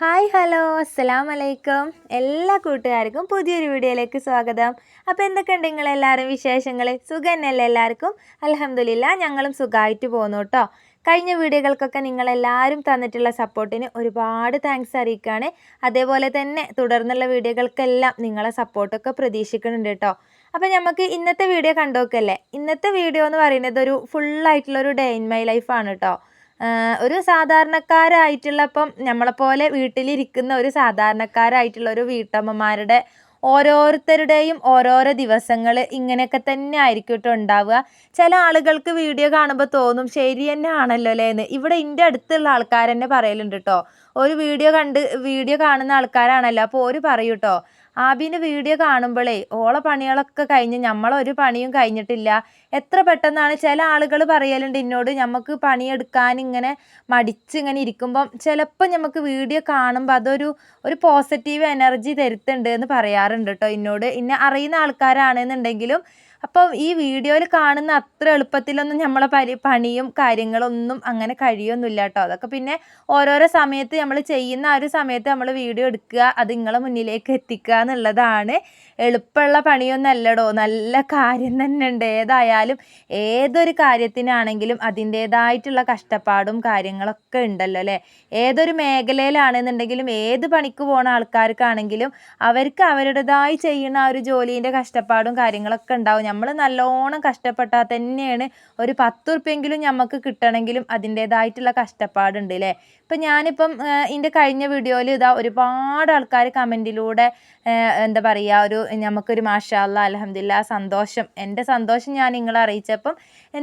Hi hello. അസ്സലാം വലൈക്കും എല്ലാ കൂട്ടുകാർക്കും പുതിയൊരു വീഡിയോയിലേക്ക് സ്വാഗതം. അപ്പോൾ എന്തൊക്കെയുണ്ട് നിങ്ങളെല്ലാവരും വിശേഷങ്ങൾ? സുഖന്നല്ലേ എല്ലാവർക്കും? അലഹമുല്ല ഞങ്ങളും സുഖമായിട്ട് പോകുന്നു കേട്ടോ. കഴിഞ്ഞ വീഡിയോകൾക്കൊക്കെ നിങ്ങളെല്ലാവരും തന്നിട്ടുള്ള സപ്പോർട്ടിന് ഒരുപാട് താങ്ക്സ് അറിയിക്കുകയാണ്. അതേപോലെ തന്നെ തുടർന്നുള്ള വീഡിയോകൾക്കെല്ലാം നിങ്ങളെ സപ്പോർട്ടൊക്കെ പ്രതീക്ഷിക്കുന്നുണ്ട് കേട്ടോ. അപ്പോൾ നമുക്ക് ഇന്നത്തെ വീഡിയോ കണ്ടോക്കല്ലേ ഇന്നത്തെ വീഡിയോ എന്ന് പറയുന്നത് ഒരു ഫുള്ളായിട്ടുള്ളൊരു ഡേ ഇൻ മൈ ലൈഫാണ് കേട്ടോ. ഒരു സാധാരണക്കാരായിട്ടുള്ള ഇപ്പം നമ്മളെപ്പോലെ വീട്ടിലിരിക്കുന്ന ഒരു സാധാരണക്കാരായിട്ടുള്ള ഒരു വീട്ടമ്മമാരുടെ ഓരോരുത്തരുടെയും ഓരോരോ ദിവസങ്ങൾ ഇങ്ങനെയൊക്കെ തന്നെ ആയിരിക്കും കേട്ടോ ഉണ്ടാവുക. ചില ആളുകൾക്ക് വീഡിയോ കാണുമ്പോൾ തോന്നും ശരി തന്നെ ആണല്ലോ അല്ലേ? എന്ന്. ഇവിടെ എന്റെ അടുത്തുള്ള ആൾക്കാർ തന്നെ പറയലുണ്ട് കേട്ടോ ഒരു വീഡിയോ കണ്ട് വീഡിയോ കാണുന്ന ആൾക്കാരാണല്ലോ. അപ്പോൾ ഒരു പറയൂ കേട്ടോ ആബിന്റെ വീഡിയോ കാണുമ്പോഴേ ഓളെ പണികളൊക്കെ കഴിഞ്ഞ് നമ്മളൊരു പണിയും കഴിഞ്ഞിട്ടില്ല. എത്ര പെട്ടെന്നാണ് ചില ആളുകൾ പറയലുണ്ട് എന്നോട് നമുക്ക് പണിയെടുക്കാൻ ഇങ്ങനെ മടിച്ച് ഇങ്ങനെ ഇരിക്കുമ്പം ചിലപ്പോൾ നമുക്ക് വീഡിയോ കാണുമ്പോൾ അതൊരു ഒരു പോസിറ്റീവ് എനർജി തരുത്തുണ്ട് എന്ന് പറയാറുണ്ട് കേട്ടോ എന്നോട് ഇന്നെ അറിയുന്ന ആൾക്കാരാണെന്നുണ്ടെങ്കിലും അപ്പോൾ ഈ വീഡിയോയിൽ കാണുന്ന അത്ര എളുപ്പത്തിലൊന്നും നമ്മളെ പരി പണിയും കാര്യങ്ങളൊന്നും അങ്ങനെ കഴിയൊന്നുമില്ല കേട്ടോ. അതൊക്കെ പിന്നെ ഓരോരോ സമയത്ത് നമ്മൾ ചെയ്യുന്ന ആ ഒരു സമയത്ത് നമ്മൾ വീഡിയോ എടുക്കുക അത് നിങ്ങളെ മുന്നിലേക്ക് എത്തിക്കുക എന്നുള്ളതാണ് എളുപ്പമുള്ള പണിയൊന്നല്ലടോ. നല്ല കാര്യം തന്നെ ഉണ്ട് ഏതായാലും ഏതൊരു കാര്യത്തിനാണെങ്കിലും അതിന്റേതായിട്ടുള്ള കഷ്ടപ്പാടും കാര്യങ്ങളൊക്കെ ഉണ്ടല്ലോ അല്ലേ? ഏതൊരു മേഖലയിലാണെന്നുണ്ടെങ്കിലും ഏത് പണിക്ക് പോണ ആൾക്കാർക്കാണെങ്കിലും അവർക്ക് അവരുടേതായി ചെയ്യുന്ന ആ ഒരു ജോലീന്റെ കഷ്ടപ്പാടും കാര്യങ്ങളൊക്കെ ഉണ്ടാവും. നമ്മൾ നല്ലോണം കഷ്ടപ്പെട്ടാൽ തന്നെയാണ് ഒരു പത്ത് ഉറുപ്പ്യെങ്കിലും നമുക്ക് കിട്ടണമെങ്കിലും അതിന്റേതായിട്ടുള്ള കഷ്ടപ്പാടുണ്ട് അല്ലേ? ഇപ്പം ഞാനിപ്പം എന്റെ കഴിഞ്ഞ വീഡിയോയിൽ ഇതാ ഒരുപാട് ആൾക്കാർ കമന്റിലൂടെ എന്താ പറയുക ഒരു നമുക്കൊരു മാഷാള്ള അലഹമില്ല സന്തോഷം. എന്റെ സന്തോഷം ഞാൻ നിങ്ങളെ അറിയിച്ചപ്പം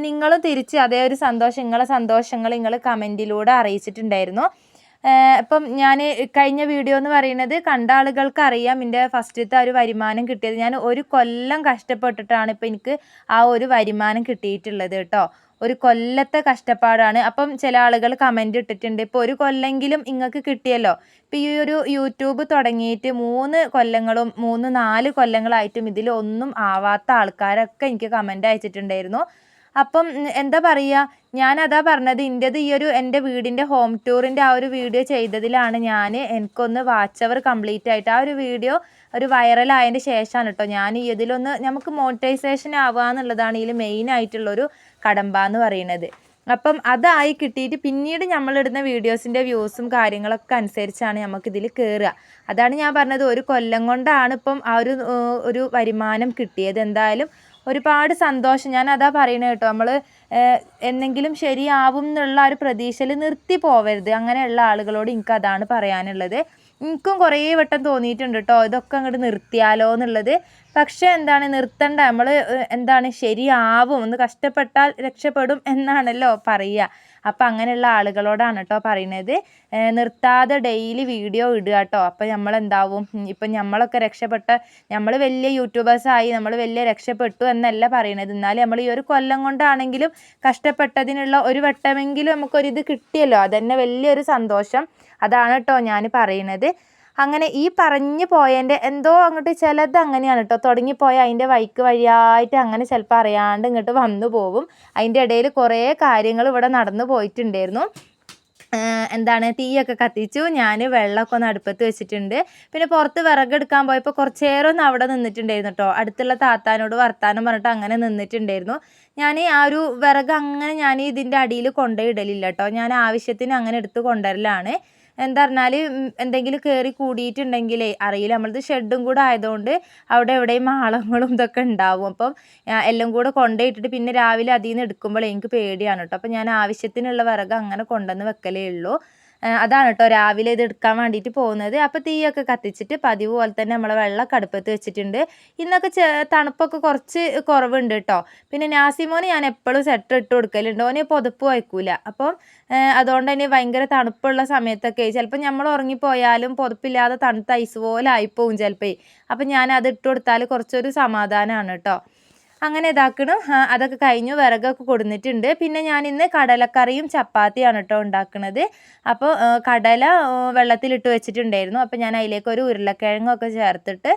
നിങ്ങളും തിരിച്ച് അതേ ഒരു സന്തോഷം നിങ്ങളെ സന്തോഷങ്ങൾ നിങ്ങൾ കമന്റിലൂടെ അറിയിച്ചിട്ടുണ്ടായിരുന്നു. ഇപ്പം ഞാൻ കഴിഞ്ഞ വീഡിയോ എന്ന് പറയുന്നത് കണ്ട ആളുകൾക്ക് അറിയാം എന്റെ ഫസ്റ്റത്തെ ഒരു വരുമാനം കിട്ടിയത്. ഞാൻ ഒരു കൊല്ലം കഷ്ടപ്പെട്ടിട്ടാണ് ഇപ്പം എനിക്ക് ആ ഒരു വരുമാനം കിട്ടിയിട്ടുള്ളത് കേട്ടോ. ഒരു കൊല്ലത്തെ കഷ്ടപ്പാടാണ്. അപ്പം ചില ആളുകൾ കമന്റ് ഇട്ടിട്ടുണ്ട്. ഇപ്പോൾ ഒരു കൊല്ലെങ്കിലും നിങ്ങൾക്ക് കിട്ടിയല്ലോ. ഇപ്പം ഈ ഒരു യൂട്യൂബ് തുടങ്ങിയിട്ട് മൂന്ന് കൊല്ലങ്ങളും മൂന്ന് നാല് കൊല്ലങ്ങളായിട്ടും ഇതിലൊന്നും ആവാത്ത ആൾക്കാരൊക്കെ എനിക്ക് കമന്റ് അയച്ചിട്ടുണ്ടായിരുന്നു. അപ്പം എന്താ പറയുക ഞാൻ അതാ പറഞ്ഞത് എന്റെത് ഈ ഒരു എന്റെ വീടിന്റെ ഹോം ടൂറിന്റെ ആ ഒരു വീഡിയോ ചെയ്തതിലാണ് ഞാൻ എനിക്കൊന്ന് വാച്ച് അവർ കംപ്ലീറ്റ് ആയിട്ട് ആ ഒരു വീഡിയോ ഒരു വൈറലായതിന്റെ ശേഷമാണ് കേട്ടോ ഞാൻ ഇതിലൊന്ന് നമുക്ക് മോണിറ്റൈസേഷൻ ആവുക എന്നുള്ളതാണ് ഇതിൽ മെയിൻ ആയിട്ടുള്ളൊരു കടമ്പ എന്ന് പറയുന്നത്. അപ്പം അതായി കിട്ടിയിട്ട് പിന്നീട് നമ്മളിടുന്ന വീഡിയോസിന്റെ വ്യൂസും കാര്യങ്ങളൊക്കെ അനുസരിച്ചാണ് നമുക്കിതിൽ കയറുക അതാണ് ഞാൻ പറഞ്ഞത് ഒരു കൊല്ലം കൊണ്ടാണ് ഇപ്പം ആ ഒരു ഒരു വരുമാനം കിട്ടിയത്. എന്തായാലും ഒരുപാട് സന്തോഷം. ഞാൻ അതാ പറയുന്നത് കേട്ടോ നമ്മൾ എന്തെങ്കിലും ശരിയാവും എന്നുള്ള ഒരു പ്രതീക്ഷയിൽ നിർത്തി പോവരുത്. അങ്ങനെയുള്ള ആളുകളോട് എനിക്ക് അതാണ് പറയാനുള്ളത്. എനിക്കും കുറേ വട്ടം തോന്നിയിട്ടുണ്ട് കേട്ടോ. ഇതൊക്കെ അങ്ങോട്ട് നിർത്തിയാലോ എന്നുള്ളത്. പക്ഷേ എന്താണ് നിർത്തണ്ട. നമ്മൾ എന്താണ് ശരിയാവും. ഒന്ന് കഷ്ടപ്പെട്ടാൽ രക്ഷപ്പെടും എന്നാണല്ലോ പറയുക. അപ്പം അങ്ങനെയുള്ള ആളുകളോടാണ് കേട്ടോ പറയുന്നത് നിർത്താതെ ഡെയിലി വീഡിയോ ഇടുക കേട്ടോ നമ്മൾ എന്താവും ഇപ്പം നമ്മളൊക്കെ രക്ഷപ്പെട്ട നമ്മൾ വലിയ യൂട്യൂബേഴ്സായി നമ്മൾ വലിയ രക്ഷപ്പെട്ടു എന്നല്ല പറയണത്. എന്നാലും നമ്മൾ ഈ ഒരു കൊല്ലം കൊണ്ടാണെങ്കിലും കഷ്ടപ്പെട്ടതിനുള്ള ഒരു വട്ടമെങ്കിലും നമുക്കൊരിത് കിട്ടിയല്ലോ. അതന്നെ വലിയൊരു സന്തോഷം. അതാണ് കേട്ടോ ഞാൻ പറയുന്നത് അങ്ങനെ ഈ പറഞ്ഞു പോയതിന്റെ എന്തോ അങ്ങോട്ട് ചിലത് അങ്ങനെയാണ് കേട്ടോ തുടങ്ങിപ്പോയ അതിന്റെ വൈക്ക് വഴിയായിട്ട് അങ്ങനെ ചിലപ്പോൾ അറിയാണ്ട് ഇങ്ങോട്ട് വന്നു പോകും. അതിന്റെ ഇടയിൽ കുറേ കാര്യങ്ങൾ ഇവിടെ നടന്നു പോയിട്ടുണ്ടായിരുന്നു. എന്താണ് തീയൊക്കെ കത്തിച്ചു. ഞാൻ വെള്ളമൊക്കെ ഒന്ന് അടുപ്പത്ത് വെച്ചിട്ടുണ്ട്. പിന്നെ പുറത്ത് വിറകെടുക്കാൻ പോയപ്പോൾ കുറച്ച് ഒന്ന് അവിടെ നിന്നിട്ടുണ്ടായിരുന്നു കേട്ടോ അടുത്തുള്ള താത്താനോട് വർത്താനം പറഞ്ഞിട്ട് അങ്ങനെ നിന്നിട്ടുണ്ടായിരുന്നു. ഞാൻ ആ ഒരു വിറക് അങ്ങനെ ഞാൻ ഇതിന്റെ അടിയിൽ കൊണ്ടുപോയി ഇടലില്ല കേട്ടോ ഞാൻ ആവശ്യത്തിന് അങ്ങനെ എടുത്ത് കൊണ്ടുവരലാണ്. എന്താ പറഞ്ഞാൽ എന്തെങ്കിലും കയറി കൂടിയിട്ടുണ്ടെങ്കിലേ അറിയില്ല. നമ്മളത് ഷെഡും കൂടെ ആയതുകൊണ്ട് അവിടെ എവിടെയും മാളങ്ങളും ഇതൊക്കെ ഉണ്ടാവും. അപ്പം എല്ലാം കൂടെ കൊണ്ടുപോയിട്ടിട്ട് പിന്നെ രാവിലെ അതിൽ നിന്ന് എടുക്കുമ്പോൾ എനിക്ക് പേടിയാണ് കേട്ടോ അപ്പം ഞാൻ ആവശ്യത്തിനുള്ള വിറക് അങ്ങനെ കൊണ്ടുവന്ന് വെക്കലേ ഉള്ളൂ. അതാണ് കേട്ടോ രാവിലെ ഇത് എടുക്കാൻ വേണ്ടിയിട്ട് പോകുന്നത്. അപ്പോൾ തീയൊക്കെ കത്തിച്ചിട്ട് പതിവ് പോലെ തന്നെ നമ്മൾ വെള്ളമൊക്കെ അടുപ്പത്ത് വെച്ചിട്ടുണ്ട്. ഇന്നൊക്കെ തണുപ്പൊക്കെ കുറച്ച് കുറവുണ്ട് കേട്ടോ. പിന്നെ നാസിമോന് ഞാൻ എപ്പോഴും സെറ്റർ ഇട്ട് കൊടുക്കലുണ്ട്. ഓന് പുതപ്പ് വയ്ക്കൂല. അപ്പം അതുകൊണ്ട് തന്നെ ഭയങ്കര തണുപ്പുള്ള സമയത്തൊക്കെ ചിലപ്പോൾ നമ്മൾ ഉറങ്ങിപ്പോയാലും പുതപ്പില്ലാതെ തണുത്ത ഐസ് പോലെ ആയിപ്പോവും ചിലപ്പോൾ അപ്പം ഞാൻ അത് ഇട്ട് കൊടുത്താൽ കുറച്ചൊരു സമാധാനമാണ് കേട്ടോ. അങ്ങനെ ഇതാക്കണം. അതൊക്കെ കഴിഞ്ഞു. വിറകൊക്കെ കൊടുത്തിട്ടുണ്ട് പിന്നെ ഞാൻ ഇന്ന് കടലക്കറിയും ചപ്പാത്തിയാണ് കേട്ടോ ഉണ്ടാക്കുന്നത് അപ്പോൾ കടല വെള്ളത്തിലിട്ട് വെച്ചിട്ടുണ്ടായിരുന്നു. അപ്പോൾ ഞാൻ അതിലേക്ക് ഒരു ഉരുളക്കിഴങ്ങൊക്കെ ചേർത്തിട്ട്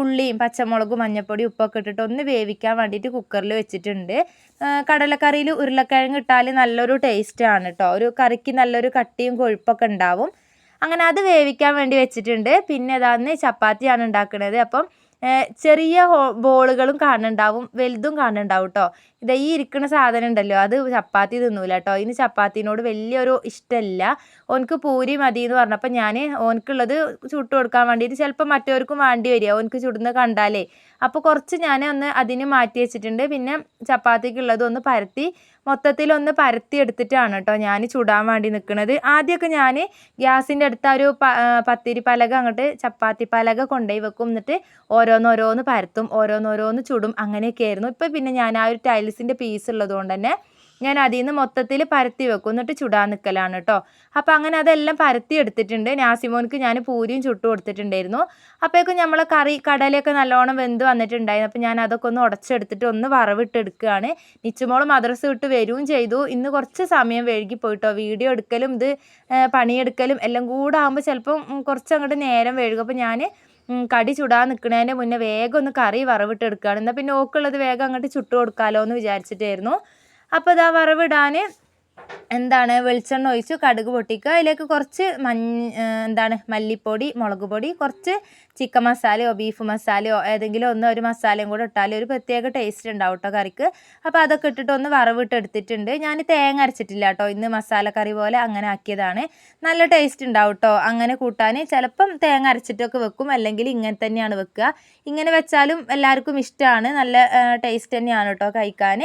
ഉള്ളിയും പച്ചമുളകും മഞ്ഞൾപ്പൊടി ഉപ്പൊക്കെ ഇട്ടിട്ട് ഒന്ന് വേവിക്കാൻ വേണ്ടിയിട്ട് കുക്കറിൽ വെച്ചിട്ടുണ്ട്. കടലക്കറിയിൽ ഉരുളക്കിഴങ്ങ് ഇട്ടാൽ നല്ലൊരു ടേസ്റ്റാണ് കേട്ടോ ഒരു കറിക്ക് നല്ലൊരു കട്ടിയും കൊഴുപ്പൊക്കെ ഉണ്ടാവും. അങ്ങനെ അത് വേവിക്കാൻ വേണ്ടി വെച്ചിട്ടുണ്ട്. പിന്നെ അതാന്ന് ചപ്പാത്തിയാണ് ഉണ്ടാക്കുന്നത് അപ്പം ചെറിയ ബോളുകളും കാണുന്നുണ്ടാവും വലുതും കാണുന്നുണ്ടാവും കേട്ടോ ഇത് ഈ ഇരിക്കുന്ന സാധനം ഉണ്ടല്ലോ അത് ചപ്പാത്തി തിന്നൂല കേട്ടോ ഇതിന് ചപ്പാത്തിനോട് വലിയൊരു ഇഷ്ടമല്ല ഓനക്ക് പൂരി മതി എന്ന് പറഞ്ഞപ്പോൾ ഞാൻ ഓനക്കുള്ളത് ചുട്ട് കൊടുക്കാൻ വേണ്ടിയിട്ട് ചിലപ്പോൾ മറ്റവർക്കും വേണ്ടി വരിക ഓനക്ക് ചുടുന്നത് കണ്ടാലേ. അപ്പോൾ കുറച്ച് ഞാൻ ഒന്ന് അതിന് മാറ്റി വെച്ചിട്ടുണ്ട്. പിന്നെ ചപ്പാത്തിക്കുള്ളത് ഒന്ന് പരത്തി മൊത്തത്തിൽ ഒന്ന് പരത്തി എടുത്തിട്ടാണ് കേട്ടോ ഞാൻ ചുടാൻ വേണ്ടി നിൽക്കുന്നത് ആദ്യമൊക്കെ ഞാൻ ഗ്യാസിന്റെ അടുത്ത് ഒരു പത്തിരി പലക അങ്ങോട്ട് ചപ്പാത്തി പലക കൊണ്ടുപോയി വെക്കും. എന്നിട്ട് ഓരോന്നോരോന്ന് പരത്തും ഓരോന്നോരോന്ന് ചുടും. അങ്ങനെയൊക്കെ ആയിരുന്നു. ഇപ്പം പിന്നെ ഞാൻ ആ ഒരു ടൈൽസിന്റെ പീസ് ഉള്ളതുകൊണ്ട് തന്നെ ഞാൻ അതിൽ നിന്ന് മൊത്തത്തിൽ പരത്തി വെക്കും. എന്നിട്ട് ചുടാൻ നിൽക്കലാണ് കേട്ടോ അപ്പോൾ അങ്ങനെ അതെല്ലാം പരത്തി എടുത്തിട്ടുണ്ട്. നാസിമോൻക്ക് ഞാൻ പൂരിയും ചുട്ടു കൊടുത്തിട്ടുണ്ടായിരുന്നു. അപ്പോഴേക്കും നമ്മളെ കറി കടലയൊക്കെ നല്ലോണം വെന്ത് വന്നിട്ടുണ്ടായിരുന്നു. അപ്പോൾ ഞാൻ അതൊക്കെ ഒന്ന് ഉടച്ചെടുത്തിട്ട് ഒന്ന് വറവിട്ട് എടുക്കുകയാണ്. നിച്ചുമോൾ മദ്രസ വിട്ട് വരികയും ചെയ്തു. ഇന്ന് കുറച്ച് സമയം വഴുകി പോയിട്ടോ. വീഡിയോ എടുക്കലും ഇത് പണിയെടുക്കലും എല്ലാം കൂടെ ആകുമ്പോൾ ചിലപ്പം കുറച്ച് അങ്ങോട്ട് നേരം വഴുകും അപ്പോൾ ഞാൻ കടി ചുടാൻ നിൽക്കുന്നതിന്റെ മുന്നേ വേഗം ഒന്ന് കറി വറവിട്ട് എടുക്കുകയാണ് എന്നാൽ പിന്നെ ഓക്കുള്ളത് വേഗം അങ്ങോട്ട് ചുട്ടു കൊടുക്കാമല്ലോ എന്ന് വിചാരിച്ചിട്ടായിരുന്നു. അപ്പോൾ ഇതാ വറവിടാൻ എന്താണ് വെളിച്ചെണ്ണ ഒഴിച്ച് കടുക് പൊട്ടിക്കുക. അതിലേക്ക് കുറച്ച് മഞ്ഞ എന്താണ് മല്ലിപ്പൊടി മുളക് പൊടി കുറച്ച് ചിക്കൻ മസാലയോ ബീഫ് മസാലയോ ഏതെങ്കിലും ഒന്ന് ഒരു മസാലയും കൂടെ ഇട്ടാൽ ഒരു പ്രത്യേക ടേസ്റ്റ് ഉണ്ടാവും കേട്ടോ കറിക്ക്. അപ്പോൾ അതൊക്കെ ഇട്ടിട്ട് ഒന്ന് വറവിട്ട് എടുത്തിട്ടുണ്ട്. ഞാൻ തേങ്ങ അരച്ചിട്ടില്ല കേട്ടോ ഇന്ന് മസാല കറി പോലെ അങ്ങനെ ആക്കിയതാണ്. നല്ല ടേസ്റ്റ് ഉണ്ടാവും കേട്ടോ അങ്ങനെ കൂട്ടാൻ ചിലപ്പം തേങ്ങ അരച്ചിട്ടൊക്കെ വെക്കും. അല്ലെങ്കിൽ ഇങ്ങനെ തന്നെയാണ് വെക്കുക. ഇങ്ങനെ വെച്ചാലും എല്ലാവർക്കും ഇഷ്ടമാണ്. നല്ല ടേസ്റ്റ് തന്നെയാണ് കേട്ടോ കഴിക്കാൻ.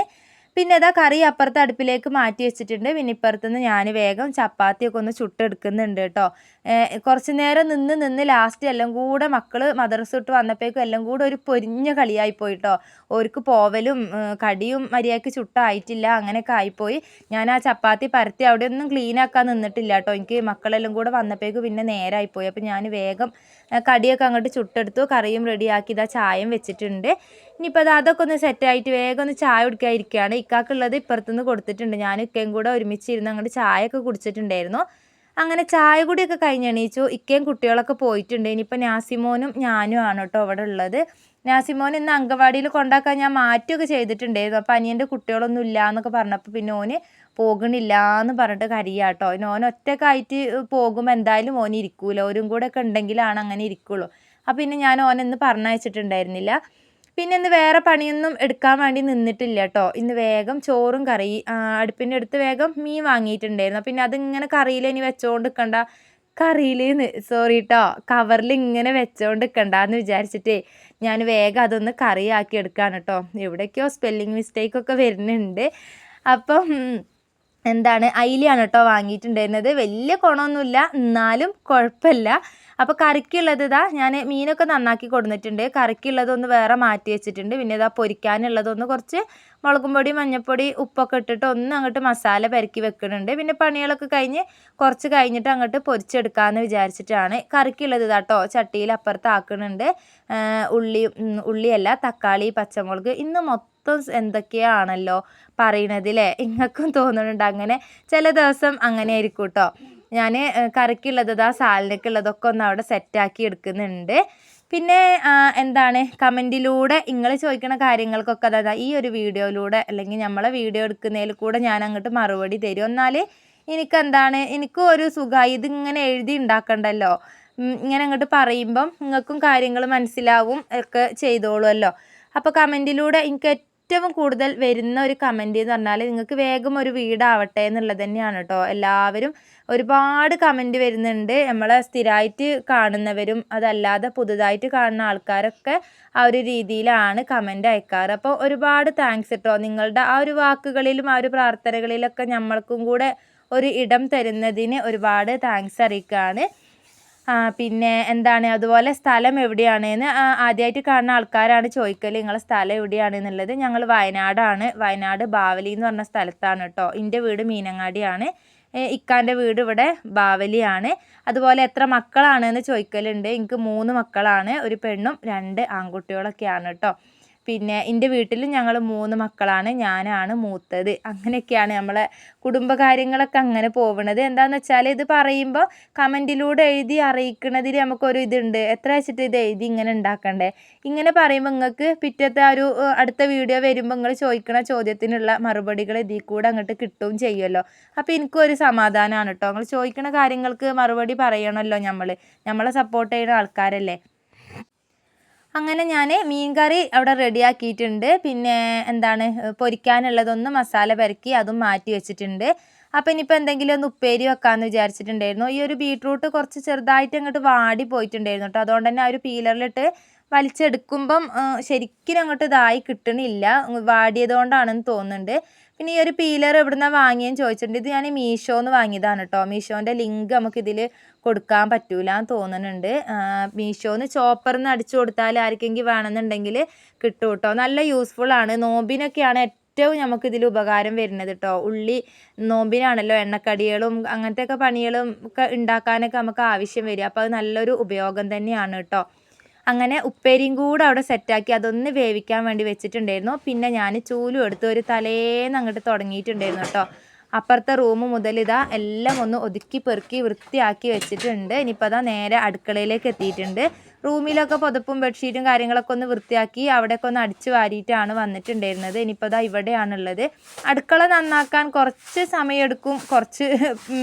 പിന്നെ ഇതാ കറി അപ്പുറത്തെ അടുപ്പിലേക്ക് മാറ്റി വെച്ചിട്ടുണ്ട്. പിന്നെ ഇപ്പുറത്തുനിന്ന് ഞാൻ വേഗം ചപ്പാത്തിയൊക്കെ ഒന്ന് ചുട്ടെടുക്കുന്നുണ്ട് കേട്ടോ. കുറച്ച് നേരം നിന്ന് നിന്ന് ലാസ്റ്റ് എല്ലാം കൂടെ മക്കൾ മദ്രസ വിട്ട് വന്നപ്പോഴേക്കും എല്ലാം കൂടെ ഒരു പൊരിഞ്ഞ കളിയായി പോയിട്ടോ. ഓർക്ക് പോവലും കടിയും മര്യാദയ്ക്ക് ചുട്ടായിട്ടില്ല അങ്ങനെയൊക്കെ ആയിപ്പോയി. ഞാൻ ആ ചപ്പാത്തി പരത്തി അവിടെ ഒന്നും ക്ലീൻ ആക്കാൻ നിന്നിട്ടില്ല കേട്ടോ എനിക്ക് മക്കളെല്ലാം കൂടെ വന്നപ്പോഴേക്കും പിന്നെ നേരായിപ്പോയി അപ്പോൾ ഞാൻ വേഗം കടിയൊക്കെ അങ്ങോട്ട് ചുട്ടെടുത്തു കറിയും റെഡിയാക്കി ഇതാ ചായയും വെച്ചിട്ടുണ്ട്. ഇനിയിപ്പോൾ അത് അതൊക്കെ ഒന്ന് സെറ്റായിട്ട് വേഗം ഒന്ന് ചായ കുടിക്കാതിരിക്കുകയാണ്. ഇക്കാക്കുള്ളത് ഇപ്പുറത്തുനിന്ന് കൊടുത്തിട്ടുണ്ട്. ഞാൻ ഇക്കയും കൂടെ ഒരുമിച്ച് ഇരുന്ന് അങ്ങോട്ട് ചായയൊക്കെ കുടിച്ചിട്ടുണ്ടായിരുന്നു. അങ്ങനെ ചായ കൂടിയൊക്കെ കഴിഞ്ഞെണീച്ചു ഇക്കയും കുട്ടികളൊക്കെ പോയിട്ടുണ്ട്. ഇനിയിപ്പോൾ നാസിമോനും ഞാനും ആണ് കേട്ടോ അവിടെ ഉള്ളത്. നാസിമോൻ ഇന്ന് അങ്കവാടിയിൽ കൊണ്ടാക്കാൻ ഞാൻ മാറ്റുകയൊക്കെ ചെയ്തിട്ടുണ്ടായിരുന്നു. അപ്പോൾ അനിയന്റെ കുട്ടികളൊന്നും ഇല്ല എന്നൊക്കെ പറഞ്ഞപ്പോൾ പിന്നെ ഓന് പോകണില്ല എന്ന് പറഞ്ഞിട്ട് കരിയാട്ടോ ഓൻ ഒറ്റക്കായിട്ട് പോകുമ്പോൾ എന്തായാലും ഓൻ ഇരിക്കൂല. ഓരും കൂടെ ഒക്കെ ഉണ്ടെങ്കിലാണ് അങ്ങനെ ഇരിക്കുള്ളൂ. അപ്പോൾ പിന്നെ ഞാൻ ഓനെന്ന് പറഞ്ഞയച്ചിട്ടുണ്ടായിരുന്നില്ല. പിന്നെ ഇന്ന് വേറെ പണിയൊന്നും എടുക്കാൻ വേണ്ടി നിന്നിട്ടില്ല കേട്ടോ ഇന്ന് വേഗം ചോറും കറി അടുപ്പിന്റെ അടുത്ത് വേഗം മീൻ വാങ്ങിയിട്ടുണ്ടായിരുന്നു. പിന്നെ അതിങ്ങനെ കറിയിൽ ഇനി വെച്ചോണ്ട് നിൽക്കണ്ട കറിയിൽ സോറി കേട്ടോ കവറിൽ ഇങ്ങനെ വെച്ചോണ്ട് നിൽക്കണ്ടെന്ന് വിചാരിച്ചിട്ടേ ഞാൻ വേഗം അതൊന്ന് കറിയാക്കി എടുക്കാണ് കേട്ടോ എവിടേക്കോ സ്പെല്ലിങ് മിസ്റ്റേക്കൊക്കെ വരുന്നുണ്ട്. അപ്പം എന്താണ് അയിലയാണ് കേട്ടോ വാങ്ങിയിട്ടുണ്ടായിരുന്നത്. വലിയ കുണമൊന്നുമില്ല എന്നാലും കുഴപ്പമില്ല. അപ്പോൾ കറിക്കുള്ളത് ഇതാ ഞാൻ മീനൊക്കെ നന്നാക്കി കൊടുത്തിട്ടുണ്ട് കറിക്കുള്ളതൊന്ന് വേറെ മാറ്റി വെച്ചിട്ടുണ്ട്. പിന്നെ ഇതാ പൊരിക്കാനുള്ളതൊന്ന് കുറച്ച് മുളകും പൊടി മഞ്ഞൾപ്പൊടി ഉപ്പൊക്കെ ഇട്ടിട്ട് ഒന്ന് അങ്ങോട്ട് മസാല പെരക്കി വെക്കുന്നുണ്ട്. പിന്നെ പണികളൊക്കെ കഴിഞ്ഞ് കുറച്ച് കഴിഞ്ഞിട്ട് അങ്ങോട്ട് പൊരിച്ചെടുക്കാമെന്ന് വിചാരിച്ചിട്ടാണ് കറിക്കുള്ളത് കേട്ടോ ചട്ടിയിൽ അപ്പുറത്ത് ആക്കുന്നുണ്ട്. ഉള്ളി ഉള്ളിയല്ല തക്കാളി പച്ചമുളക് ഇന്ന് മൊത്തം എന്തൊക്കെയാണല്ലോ പറയണതില്ലേ? ഇങ്ങക്കും തോന്നുന്നുണ്ട്. അങ്ങനെ ചില ദിവസം അങ്ങനെ ആയിരിക്കും കേട്ടോ ഞാൻ കറിക്കുള്ളത് ആ ഉള്ളതൊക്കെ ഒന്ന് അവിടെ സെറ്റാക്കി എടുക്കുന്നുണ്ട്. പിന്നെ എന്താണ് കമന്റിലൂടെ നിങ്ങൾ ചോദിക്കുന്ന കാര്യങ്ങൾക്കൊക്കെ അതായത് ഈ ഒരു വീഡിയോയിലൂടെ അല്ലെങ്കിൽ നമ്മളെ വീഡിയോ എടുക്കുന്നതിൽ കൂടെ ഞാൻ അങ്ങോട്ട് മറുപടി തരും. എന്നാൽ എനിക്കെന്താണ് എനിക്കും ഒരു സുഖമായി. ഇതിങ്ങനെ എഴുതി ഉണ്ടാക്കണ്ടല്ലോ. ഇങ്ങനെ അങ്ങോട്ട് പറയുമ്പം നിങ്ങൾക്കും കാര്യങ്ങൾ മനസ്സിലാവും ഒക്കെ ചെയ്തോളുമല്ലോ അപ്പോൾ കമന്റിലൂടെ എനിക്ക് ഏറ്റവും കൂടുതൽ വരുന്ന ഒരു കമന്റ് എന്ന് പറഞ്ഞാൽ നിങ്ങൾക്ക് വേഗം ഒരു വീടാവട്ടെ എന്നുള്ളത് തന്നെയാണ് കേട്ടോ എല്ലാവരും ഒരുപാട് കമന്റ് വരുന്നുണ്ട്. നമ്മളെ സ്ഥിരമായിട്ട് കാണുന്നവരും അതല്ലാതെ പുതുതായിട്ട് കാണുന്ന ആൾക്കാരൊക്കെ ആ ഒരു രീതിയിലാണ് കമന്റ് അയക്കാറ്. അപ്പോൾ ഒരുപാട് താങ്ക്സ് കേട്ടോ നിങ്ങളുടെ ആ ഒരു വാക്കുകളിലും ആ ഒരു പ്രാർത്ഥനകളിലൊക്കെ നമ്മൾക്കും കൂടെ ഒരു ഇടം തരുന്നതിന് ഒരുപാട് താങ്ക്സ് അറിയിക്കുകയാണ് പിന്നെ എന്താണ് അതുപോലെ സ്ഥലം എവിടെയാണെന്ന് ആദ്യമായിട്ട് കാണുന്ന ആൾക്കാരാണ് ചോദിക്കൽ നിങ്ങളെ സ്ഥലം എവിടെയാണ്? എന്നുള്ളത് ഞങ്ങൾ വയനാടാണ്. വയനാട് ബാവലി എന്ന് പറഞ്ഞ സ്ഥലത്താണ് കേട്ടോ എന്റെ വീട് മീനങ്ങാടിയാണ്. ഇക്കാന്റെ വീട് ഇവിടെ ബാവലിയാണ്. അതുപോലെ എത്ര മക്കളാണ് എന്ന് ചോദിക്കലുണ്ട്. എനിക്ക് മൂന്ന് മക്കളാണ്. ഒരു പെണ്ണും രണ്ട് ആൺകുട്ടികളൊക്കെയാണ് കേട്ടോ പിന്നെ എന്റെ വീട്ടിൽ ഞങ്ങൾ മൂന്ന് മക്കളാണ് ഞാനാണ് മൂത്തത്. അങ്ങനെയൊക്കെയാണ് നമ്മളെ കുടുംബകാര്യങ്ങളൊക്കെ അങ്ങനെ പോകണത് എന്താണെന്ന് വെച്ചാൽ ഇത് പറയുമ്പോൾ കമന്റിലൂടെ എഴുതി അറിയിക്കണതിൽ നമുക്കൊരു ഇതുണ്ട്. എത്ര വെച്ചിട്ട് ഇത് എഴുതി ഇങ്ങനെ ഉണ്ടാക്കണ്ടേ ഇങ്ങനെ പറയുമ്പോൾ നിങ്ങൾക്ക് പിറ്റത്തെ ഒരു അടുത്ത വീഡിയോ വരുമ്പോൾ നിങ്ങൾ ചോദിക്കുന്ന ചോദ്യത്തിനുള്ള മറുപടികൾ ഇതിൽ കൂടെ അങ്ങോട്ട് കിട്ടുകയും ചെയ്യുമല്ലോ അപ്പോൾ എനിക്കൊരു സമാധാനമാണ് കേട്ടോ നിങ്ങൾ ചോദിക്കുന്ന കാര്യങ്ങൾക്ക് മറുപടി പറയണമല്ലോ നമ്മൾ നമ്മളെ സപ്പോർട്ട് ചെയ്യുന്ന ആൾക്കാരല്ലേ? അങ്ങനെ ഞാൻ മീൻ കറി അവിടെ റെഡിയാക്കിയിട്ടുണ്ട്. പിന്നെ എന്താണ് പൊരിക്കാനുള്ളതൊന്ന് മസാല പെരക്കി അതും മാറ്റി വെച്ചിട്ടുണ്ട്. അപ്പം ഇനിയിപ്പോൾ എന്തെങ്കിലും ഒന്ന് ഉപ്പേരി വെക്കാമെന്ന് വിചാരിച്ചിട്ടുണ്ടായിരുന്നു. ഈ ഒരു ബീട്രൂട്ട് കുറച്ച് ചെറുതായിട്ട് അങ്ങോട്ട് വാടി പോയിട്ടുണ്ടായിരുന്നു കേട്ടോ. അതുകൊണ്ട് തന്നെ ആ ഒരു പീലറിലിട്ട് വലിച്ചെടുക്കുമ്പം ശരിക്കും അങ്ങോട്ട് ഇതായി കിട്ടണില്ല. വാടിയത് കൊണ്ടാണെന്ന് തോന്നുന്നുണ്ട്. പിന്നെ ഈ ഒരു പീലർ എവിടുന്നാണ് വാങ്ങിയെന്ന് ചോദിച്ചിട്ടുണ്ട്. ഇത് ഞാൻ മീഷോ എന്ന് വാങ്ങിയതാണ് കേട്ടോ മീഷോന്റെ ലിങ്ക് നമുക്കിതിൽ കൊടുക്കാൻ പറ്റൂല എന്ന് തോന്നുന്നുണ്ട് മീഷോന്ന് ചോപ്പറിന്ന് അടിച്ചു കൊടുത്താൽ ആർക്കെങ്കിലും വേണമെന്നുണ്ടെങ്കിൽ കിട്ടും കേട്ടോ നല്ല യൂസ്ഫുൾ ആണ്. നോമ്പിനൊക്കെയാണ് ഏറ്റവും നമുക്ക് ഇതിൽ ഉപകാരം വരുന്നത് കേട്ടോ ഉള്ളി നോമ്പിനാണല്ലോ എണ്ണക്കടികളും അങ്ങനത്തെയൊക്കെ പണികളും ഒക്കെ ഉണ്ടാക്കാനൊക്കെ നമുക്ക് ആവശ്യം വരും അപ്പോൾ അത് നല്ലൊരു ഉപയോഗം തന്നെയാണ് കേട്ടോ അങ്ങനെ ഉപ്പേരിയും കൂടെ അവിടെ സെറ്റാക്കി അതൊന്ന് വേവിക്കാൻ വേണ്ടി വെച്ചിട്ടുണ്ടായിരുന്നു. പിന്നെ ഞാൻ ചൂലും എടുത്ത് ഒരു തലേന്ന് അങ്ങോട്ട് തുടങ്ങിയിട്ടുണ്ടായിരുന്നു കേട്ടോ. അപ്പുറത്തെ റൂം മുതൽ ഇതാ എല്ലാം ഒന്ന് ഒതുക്കി പെറുക്കി വൃത്തിയാക്കി വെച്ചിട്ടുണ്ട്. ഇനിയിപ്പോൾ അതാ നേരെ അടുക്കളയിലേക്ക് എത്തിയിട്ടുണ്ട്. റൂമിലൊക്കെ പുതപ്പും ബെഡ്ഷീറ്റും കാര്യങ്ങളൊക്കെ ഒന്ന് വൃത്തിയാക്കി അവിടെയൊക്കെ ഒന്ന് അടിച്ചു വാരിയിട്ടാണ് വന്നിട്ടുണ്ടായിരുന്നത്. ഇനിയിപ്പോൾ അതാ ഇവിടെയാണുള്ളത്. അടുക്കള നന്നാക്കാൻ കുറച്ച് സമയമെടുക്കും കുറച്ച്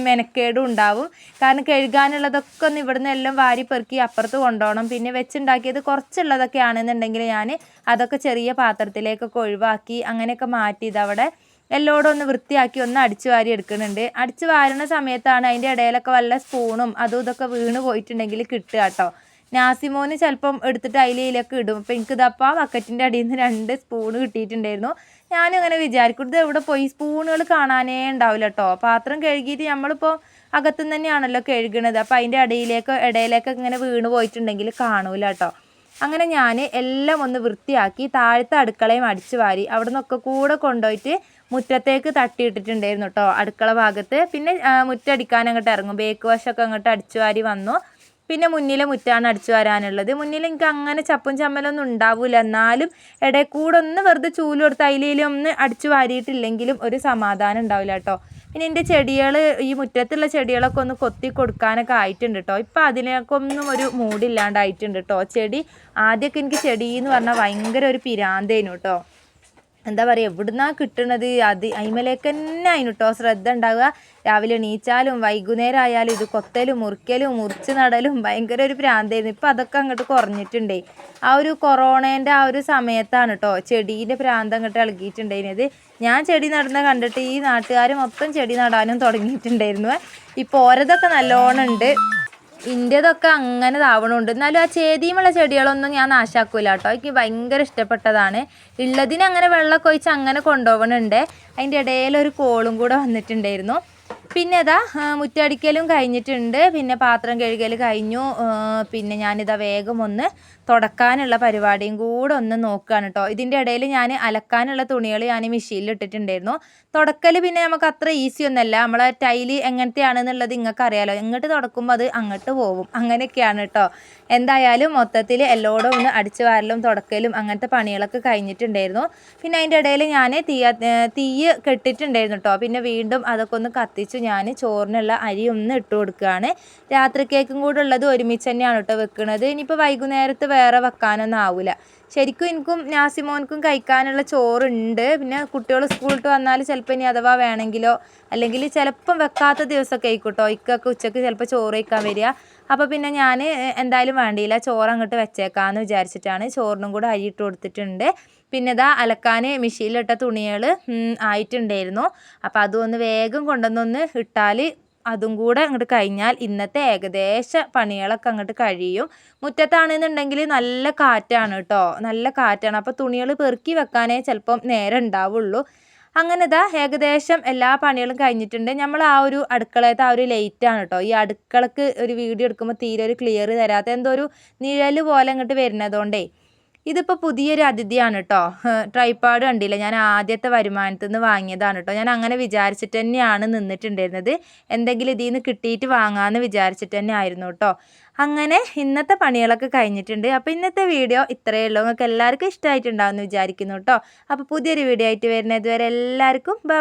മെനക്കേടും ഉണ്ടാവും. കാരണം കഴുകാനുള്ളതൊക്കെ ഒന്ന് ഇവിടുന്ന് എല്ലാം വാരി പെറുക്കി അപ്പുറത്ത് കൊണ്ടുപോകണം. പിന്നെ വെച്ചുണ്ടാക്കിയത് കുറച്ചുള്ളതൊക്കെ ആണെന്നുണ്ടെങ്കിൽ ഞാൻ അതൊക്കെ ചെറിയ പാത്രത്തിലേക്കൊക്കെ ഒഴിവാക്കി അങ്ങനെയൊക്കെ മാറ്റി ഇതവിടെ എല്ലോടും ഒന്ന് വൃത്തിയാക്കി ഒന്ന് അടിച്ചു വാരി എടുക്കുന്നുണ്ട്. അടിച്ചു വാരുന്ന സമയത്താണ് അതിന്റെ ഇടയിലൊക്കെ വല്ല സ്പൂണും അതും ഇതൊക്കെ വീണ് പോയിട്ടുണ്ടെങ്കിൽ കിട്ടുക കേട്ടോ. നാസിമോന് ചിലപ്പം എടുത്തിട്ട് അതിലേക്ക് ഇടും. അപ്പം എനിക്കിതപ്പോൾ ആ ബക്കറ്റിന്റെ അടിയിൽ നിന്ന് രണ്ട് സ്പൂണ് കിട്ടിയിട്ടുണ്ടായിരുന്നു. ഞാനും അങ്ങനെ വിചാരിക്കും ഇത് എവിടെ പോയി? സ്പൂണുകൾ കാണാനേ ഉണ്ടാവില്ല കേട്ടോ പാത്രം കഴുകിയിട്ട് നമ്മളിപ്പോൾ അകത്തുനിന്ന് തന്നെയാണല്ലോ കഴുകണത്. അപ്പോൾ അതിന്റെ അടിയിലേക്ക് ഇടയിലേക്ക് ഇങ്ങനെ വീണ് പോയിട്ടുണ്ടെങ്കിൽ കാണൂല കേട്ടോ അങ്ങനെ ഞാൻ എല്ലാം ഒന്ന് വൃത്തിയാക്കി താഴത്തെ അടുക്കളയും അടിച്ചു വാരി അവിടെ നിന്നൊക്കെ കൂടെ കൊണ്ടുപോയിട്ട് മുറ്റത്തേക്ക് തട്ടിയിട്ടിട്ടുണ്ടായിരുന്നു കേട്ടോ അടുക്കള ഭാഗത്ത്. പിന്നെ മുറ്റടിക്കാൻ അങ്ങോട്ട് ഇറങ്ങും. ബേക്ക് വശമൊക്കെ അങ്ങോട്ട് അടിച്ചു വാരി വന്നു. പിന്നെ മുന്നിലെ മുറ്റാണ് അടിച്ചു വരാനുള്ളത്. മുന്നിൽ എനിക്ക് അങ്ങനെ ചപ്പും ചമ്മലൊന്നും ഉണ്ടാവില്ല എന്നാലും ഇടയിൽ കൂടെ ഒന്ന് വെറുതെ ചൂൽ കൊടുത്ത് അതിലേലും ഒന്ന് അടിച്ചു വാരിയിട്ടില്ലെങ്കിലും ഒരു സമാധാനം ഉണ്ടാവില്ല കേട്ടോ. പിന്നെ എന്റെ ചെടികൾ ഈ മുറ്റത്തുള്ള ചെടികളൊക്കെ ഒന്ന് കൊത്തി കൊടുക്കാനൊക്കെ ആയിട്ടുണ്ട് കേട്ടോ. ഇപ്പം അതിനൊക്കെ ഒന്നും ഒരു മൂടില്ലാണ്ടായിട്ടുണ്ട് കേട്ടോ. ചെടി ആദ്യമൊക്കെ എനിക്ക് ചെടി എന്ന് പറഞ്ഞാൽ ഭയങ്കര ഒരു പിരാന്തേനു കേട്ടോ. എന്താ പറയുക എവിടുന്നാ കിട്ടണത്? അത് അതിമലേക്ക് തന്നെ അതിന് കേട്ടോ ശ്രദ്ധ ഉണ്ടാവുക. രാവിലെ എണീച്ചാലും വൈകുന്നേരം ആയാലും ഇത് കൊത്തലും മുറിക്കലും മുറിച്ച് നടലും ഭയങ്കര ഒരു പ്രാന്തായിരുന്നു. ഇപ്പം അതൊക്കെ അങ്ങോട്ട് കുറഞ്ഞിട്ടുണ്ടേ. ആ ഒരു കൊറോണേന്റെ ആ ഒരു സമയത്താണ് കേട്ടോ ചെടീന്റെ പ്രാന്തം അങ്ങോട്ട് ഇളകിയിട്ടുണ്ടായിരുന്നത്. ഞാൻ ചെടി നടുന്ന കണ്ടിട്ട് ഈ നാട്ടുകാർ മൊത്തം ചെടി നടാനും തുടങ്ങിയിട്ടുണ്ടായിരുന്നു. ഇപ്പോൾ ഓരതൊക്കെ നല്ലോണം ഉണ്ട്. ഇന്റെതൊക്കെ അങ്ങനെ താവണമുണ്ട് എന്നാലും ആ ചേതിയുമുള്ള ചെടികളൊന്നും ഞാൻ നാശാക്കൂല കേട്ടോ. എനിക്ക് ഭയങ്കര ഇഷ്ടപ്പെട്ടതാണ്. ഉള്ളതിന് അങ്ങനെ വെള്ളമൊക്കെ ഒഴിച്ച് അങ്ങനെ കൊണ്ടുപോകണുണ്ട് അതിന്റെ ഇടയിൽ ഒരു കോളും കൂടെ വന്നിട്ടുണ്ടായിരുന്നു. പിന്നെ ഇതാ മുറ്റടിക്കലും കഴിഞ്ഞിട്ടുണ്ട്. പിന്നെ പാത്രം കഴുകൽ കഴിഞ്ഞു. പിന്നെ ഞാനിതാ വേഗം ഒന്ന് തുടക്കാനുള്ള പരിപാടിയും കൂടെ ഒന്ന് നോക്കുകയാണ് കേട്ടോ. ഇതിന്റെ ഇടയിൽ ഞാൻ അലക്കാനുള്ള തുണികൾ ഞാൻ മെഷീനിൽ ഇട്ടിട്ടുണ്ടായിരുന്നു. തുടക്കൽ പിന്നെ നമുക്ക് അത്ര ഈസി ഒന്നല്ല നമ്മളെ ടൈൽ എങ്ങനത്തെയാണെന്നുള്ളത് നിങ്ങൾക്ക് അറിയാലോ. എങ്ങോട്ട് തുടക്കുമ്പോൾ അത് അങ്ങോട്ട് പോകും. അങ്ങനെയൊക്കെയാണ് കേട്ടോ. എന്തായാലും മൊത്തത്തിൽ എല്ലോടും ഒന്ന് അടിച്ചു വാരലും തുടക്കലും അങ്ങനത്തെ പണികളൊക്കെ കഴിഞ്ഞിട്ടുണ്ടായിരുന്നു. പിന്നെ അതിന്റെ ഇടയിൽ ഞാൻ തീയ തീയ് കെട്ടിട്ടുണ്ടായിരുന്നു കേട്ടോ. പിന്നെ വീണ്ടും അതൊക്കെ ഒന്ന് കത്തിച്ച് ഞാൻ ചോറിനുള്ള അരി ഒന്ന് ഇട്ട് കൊടുക്കുകയാണ്. രാത്രിക്കേക്കും കൂടെ ഉള്ളത് ഒരുമിച്ച് തന്നെയാണ് കേട്ടോ വെക്കുന്നത് ഇനിയിപ്പോൾ വൈകുന്നേരത്ത് വേറെ വെക്കാനൊന്നും ആവില്ല ശരിക്കും എനിക്കും നാസിമോൻക്കും കഴിക്കാനുള്ള ചോറുണ്ട്. പിന്നെ കുട്ടികൾ സ്കൂളിട്ട് വന്നാൽ ചിലപ്പോൾ ഇനി അഥവാ വേണമെങ്കിലോ അല്ലെങ്കിൽ ചിലപ്പം വെക്കാത്ത ദിവസമൊക്കെ ആയിക്കോട്ടോ. ഇക്കൊക്കെ ഉച്ചയ്ക്ക് ചിലപ്പോൾ ചോറ് കഴിക്കാൻ വരിക. അപ്പോൾ പിന്നെ ഞാൻ എന്തായാലും വേണ്ടിയില്ല. ചോറ് അങ്ങോട്ട് വെച്ചേക്കാമെന്ന് വിചാരിച്ചിട്ടാണ് ചോറിനും കൂടെ അരി ഇട്ട് കൊടുത്തിട്ടുണ്ട്. പിന്നെ ഇതാ അലക്കാൻ മെഷീനിലിട്ട തുണികൾ ആയിട്ടുണ്ടായിരുന്നു. അപ്പോൾ അതൊന്ന് വേഗം കൊണ്ടുവന്നൊന്ന് ഇട്ടാൽ അതും കൂടെ അങ്ങോട്ട് കഴിഞ്ഞാൽ ഇന്നത്തെ ഏകദേശ പണികളൊക്കെ അങ്ങോട്ട് കഴിയും. മുറ്റത്താണെന്നുണ്ടെങ്കിൽ നല്ല കാറ്റാണ് കേട്ടോ നല്ല കാറ്റാണ്. അപ്പോൾ തുണികൾ പെറുക്കി വെക്കാനേ ചിലപ്പം നേരം ഉണ്ടാവുള്ളൂ. അങ്ങനെ ഇതാ ഏകദേശം എല്ലാ പണികളും കഴിഞ്ഞിട്ടുണ്ട്. നമ്മൾ ആ ഒരു അടുക്കളയത്തെ ആ ഒരു ലൈറ്റാണ് കേട്ടോ ഈ അടുക്കളക്ക് ഒരു വീഡിയോ എടുക്കുമ്പോൾ തീരെ ഒരു ക്ലിയർ തരാത്ത എന്തോ ഒരു നിഴൽ പോലെ അങ്ങോട്ട് വരുന്നതുകൊണ്ടേ ഇതിപ്പോൾ പുതിയൊരു അതിഥിയാണ് കേട്ടോ ട്രൈപ്പാഡ് കണ്ടില്ല? ഞാൻ ആദ്യത്തെ വരുമാനത്തിൽ നിന്ന് വാങ്ങിയതാണ് കേട്ടോ ഞാൻ അങ്ങനെ വിചാരിച്ചിട്ട് തന്നെയാണ് നിന്നിട്ടുണ്ടായിരുന്നത്. എന്തെങ്കിലും ഇതിൽ നിന്ന് കിട്ടിയിട്ട് വാങ്ങാമെന്ന് വിചാരിച്ചിട്ട് തന്നെ ആയിരുന്നു കേട്ടോ അങ്ങനെ ഇന്നത്തെ പണികളൊക്കെ കഴിഞ്ഞിട്ടുണ്ട്. അപ്പോൾ ഇന്നത്തെ വീഡിയോ ഇത്രയേ ഉള്ളൂ. നിങ്ങൾക്ക് എല്ലാവർക്കും ഇഷ്ടമായിട്ടുണ്ടാവുമെന്ന് വിചാരിക്കുന്നു കേട്ടോ അപ്പോൾ പുതിയൊരു വീഡിയോ ആയിട്ട് വരുന്നത് വരെ എല്ലാവർക്കും ബൈ